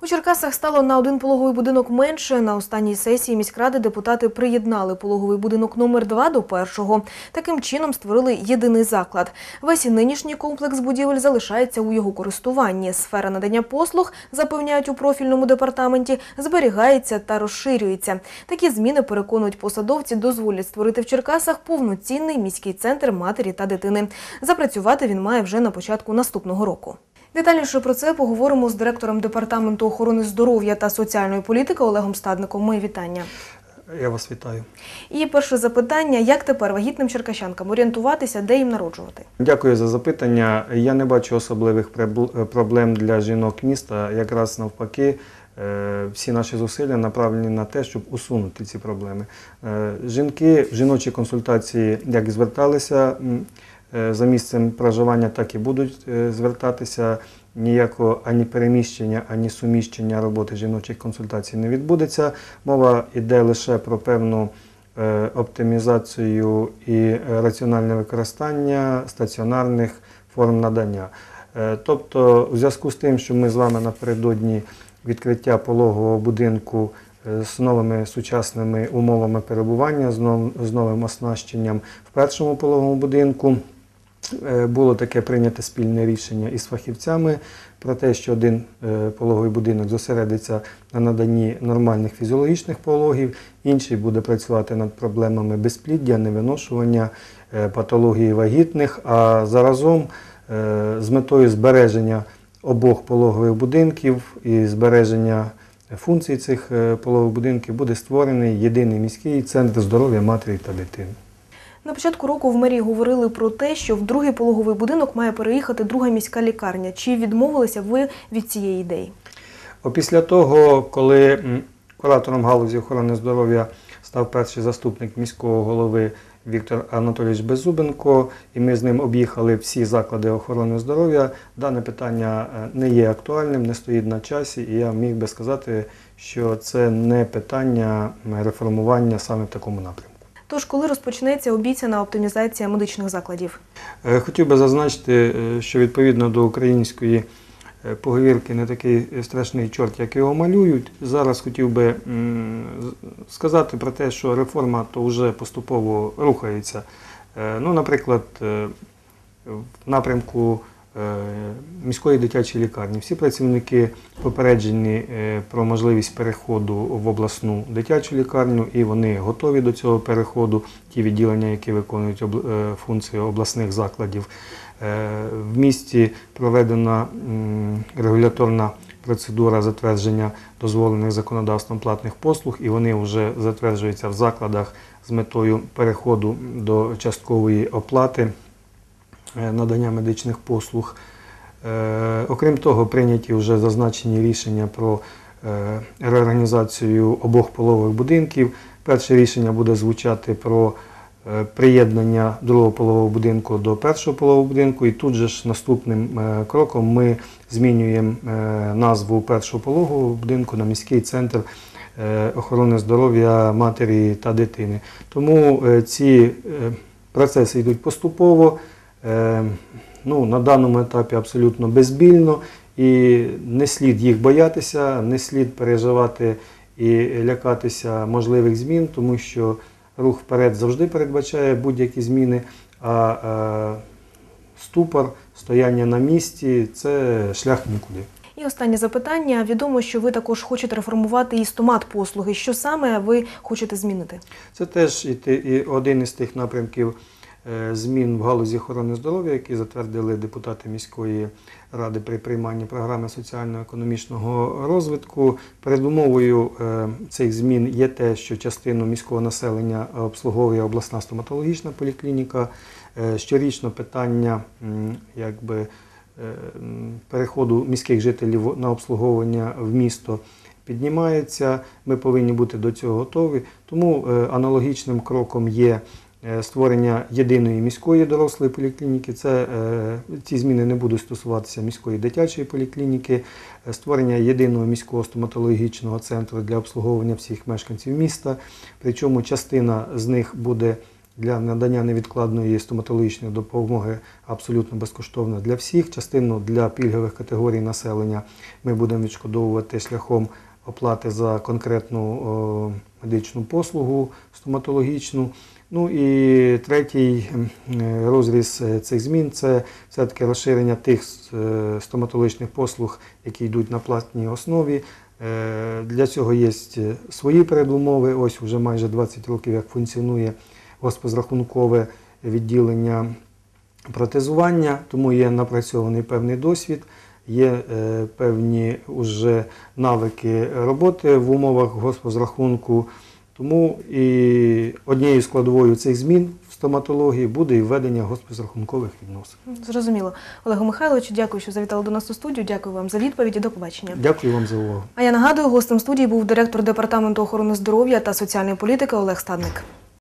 У Черкасах стало на один пологовий будинок менше. На останній сесії міськради депутати приєднали пологовий будинок номер 2 до першого. Таким чином створили єдиний заклад. Весь нинішній комплекс будівель залишається у його користуванні. Сфера надання послуг, запевняють у профільному департаменті, зберігається та розширюється. Такі зміни, переконують посадовці, дозволять створити в Черкасах повноцінний міський центр матері та дитини. Запрацювати він має вже на початку наступного року. Детальніше про це поговоримо з директором департаменту охорони здоров'я та соціальної політики Олегом Стадником. Мої вітання. Я вас вітаю. І перше запитання: як тепер вагітним черкащанкам орієнтуватися, де їм народжувати? Дякую за запитання. Я не бачу особливих проблем для жінок міста. Якраз навпаки, е, всі наші зусилля направлені на те, щоб усунути ці проблеми. Е, Жінки в жіночі консультації як зверталися за місцем проживання, так і будуть е, звертатися. Ніякого ані переміщення, ані суміщення роботи жіночих консультацій не відбудеться. Мова йде лише про певну е, оптимізацію і е, раціональне використання стаціонарних форм надання. Е, Тобто, у зв'язку з тим, що ми з вами напередодні відкриття пологового будинку е, з новими сучасними умовами перебування, з новим оснащенням в першому пологовому будинку, Е, було таке прийняте спільне рішення із фахівцями про те, що один е, пологовий будинок зосередиться на наданні нормальних фізіологічних пологів, інший буде працювати над проблемами безпліддя, невиношування, е, патології вагітних, а заразом е, з метою збереження обох пологових будинків і збереження функцій цих е, пологових будинків буде створений єдиний міський центр здоров'я матері та дитини. На початку року в мерії говорили про те, що в другий пологовий будинок має переїхати друга міська лікарня. Чи відмовилися ви від цієї ідеї? Після того, коли куратором галузі охорони здоров'я став перший заступник міського голови Віктор Анатолійович Беззубенко, і ми з ним об'їхали всі заклади охорони здоров'я, дане питання е, не є актуальним, не стоїть на часі, і я міг би сказати, що це не питання реформування саме в такому напрямку. Тож, коли розпочнеться обіцяна оптимізація медичних закладів? Е, Хотів би зазначити, е, що відповідно до української е, поговірки не такий страшний чорт, як його малюють. Зараз хотів би сказати про те, що реформа то вже поступово рухається. Ну, наприклад, в напрямку міської дитячої лікарні всі працівники попереджені е, про можливість переходу в обласну дитячу лікарню, і вони готові до цього переходу. Ті відділення, які виконують е, функції обласних закладів. Е, В місті проведена регуляторна процедура затвердження дозволених законодавством платних послуг, і вони вже затверджуються в закладах з метою переходу до часткової оплати е, надання медичних послуг. Е, Окрім того, прийняті вже зазначені рішення про е, реорганізацію обох полових будинків. Перше рішення буде звучати про е, приєднання другого полового будинку до першого полового будинку, і тут же ж наступним е, кроком ми змінюємо е, назву першого пологового будинку на міський центр е, охорони здоров'я матері та дитини. Тому е, ці е, процеси йдуть поступово. Е, Ну, на даному етапі абсолютно безбільно і не слід їх боятися, не слід переживати і лякатися можливих змін, тому що рух вперед завжди передбачає будь-які зміни, а е, ступор, стояння на місці це шлях нікуди. І останнє запитання. Відомо, що ви також хочете реформувати і стомат послуги. Що саме ви хочете змінити? Це теж і один із тих напрямків змін в галузі охорони здоров'я, які затвердили депутати міської ради при прийманні програми соціально-економічного розвитку. Передумовою е, цих змін є те, що частину міського населення обслуговує обласна стоматологічна поліклініка. Е, Щорічно питання якби, е, переходу міських жителів на обслуговування в місто піднімається. Ми повинні бути до цього готові. Тому е, аналогічним кроком є е, створення єдиної міської дорослої поліклініки. Це е, ці зміни не будуть стосуватися міської дитячої поліклініки, е, створення єдиного міського стоматологічного центру для обслуговування всіх мешканців міста. Причому частина з них буде для надання невідкладної стоматологічної допомоги абсолютно безкоштовно для всіх. Частину для пільгових категорій населення ми будемо відшкодовувати шляхом оплати за конкретну медичну послугу стоматологічну. Ну і третій е, розріз е, цих змін це все-таки розширення тих е, стоматологічних послуг, які йдуть на платній основі. Е, Для цього є свої передумови. Ось вже майже 20 років, як функціонує госпозрахункове відділення протезування, тому є напрацьований певний досвід, є е, певні уже навики роботи в умовах госпозрахунку. Тому і однією складовою цих змін в стоматології буде і введення госпозрахункових відносин. Зрозуміло. Олегу Михайловичу, дякую, що завітали до нас у студію. Дякую вам за відповіді. До побачення. Дякую вам за увагу. А я нагадую, гостем студії був директор департаменту охорони здоров'я та соціальної політики Олег Стадник.